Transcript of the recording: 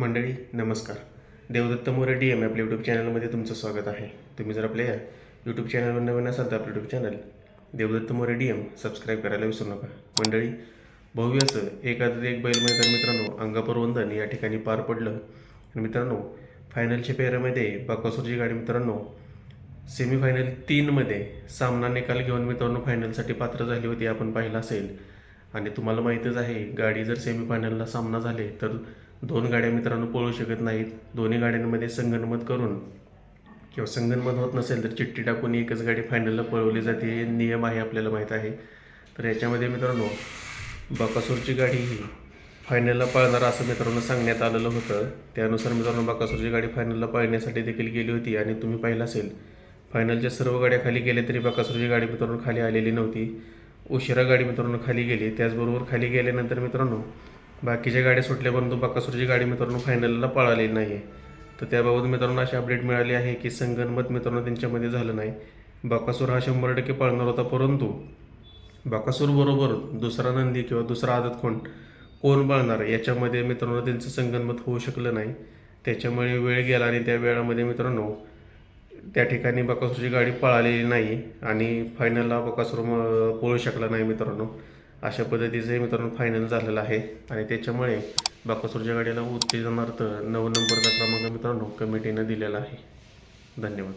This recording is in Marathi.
मंडळी नमस्कार. देवदत्त मोरे डी एम आपल्या यूट्यूब चॅनलमध्ये तुमचं स्वागत आहे. तुम्ही जर आपल्या या यूट्यूब चॅनलवर नवीन असाल तर आपलं YouTube channel Devdatt More D M subscribe करायला विसरू नका. मंडळी भव्य असं एखादं एक बैल मैदान मित्रांनो अंगापर वंदन या ठिकाणी पार पडलं. आणि मित्रांनो फायनलच्या पेरामध्ये बाकासूरची गाडी मित्रांनो सेमीफायनल तीनमध्ये सामना निकाल घेऊन मित्रांनो फायनलसाठी पात्र झाली होती आपण पाहिलं असेल. आणि तुम्हाला माहीतच आहे गाडी जर सेमीफायनलला सामना झाले तर दोन गाड्या मित्रांनो पळू शकत नाहीत. दोन्ही गाड्यांमध्ये संगनमत करून किंवा संगनमत होत नसेल तर चिठ्ठी टाकून एकच गाडी फायनलला पळवली जाते हे नियम आहे आपल्याला माहीत आहे. तर याच्यामध्ये मित्रांनो बकासूरची गाडी ही फायनलला पळणार असं मित्रांनो सांगण्यात आलेलं होतं. त्यानुसार मित्रांनो बकासूरची गाडी फायनलला पळण्यासाठी देखील गेली होती आणि तुम्ही पाहिलं असेल फायनलच्या सर्व गाड्या खाली गेल्या तरी बकासूरची गाडी मित्रांनो खाली आलेली नव्हती. उशिरा गाडी मित्रांनो खाली गेली. त्याचबरोबर खाली गेल्यानंतर मित्रांनो बाकीच्या गाड्या सुटल्या परंतु बकासूरची गाडी मित्रांनो फायनलला पळालेली नाही आहे तर त्याबाबत मित्रांनो अशी अपडेट मिळाली आहे की संगनमत मित्रांनो त्यांच्यामध्ये झालं नाही. बकासूर हा शंभर टक्के पळणार होता परंतु बकासूरबरोबर दुसरा नंदी किंवा दुसरा आदत कोण कोण पळणार याच्यामध्ये मित्रांनो त्यांचं संगनमत होऊ शकलं नाही. त्याच्यामुळे वेळ गेला आणि त्या वेळामध्ये मित्रांनो त्या ठिकाणी बकासूरची गाडी पळालेली नाही आणि फायनलला बकासूर म- पळू शकला नाही मित्रांनो. अशा पद्धतीचं मित्रांनो फायनल झालेलं आहे. आणि त्याच्यामुळे बकासूरच्या गाडीला उत्तेजनार्थ नऊ नंबरचा क्रमांक मित्रांनो कमिटीनं दिलेला आहे. धन्यवाद.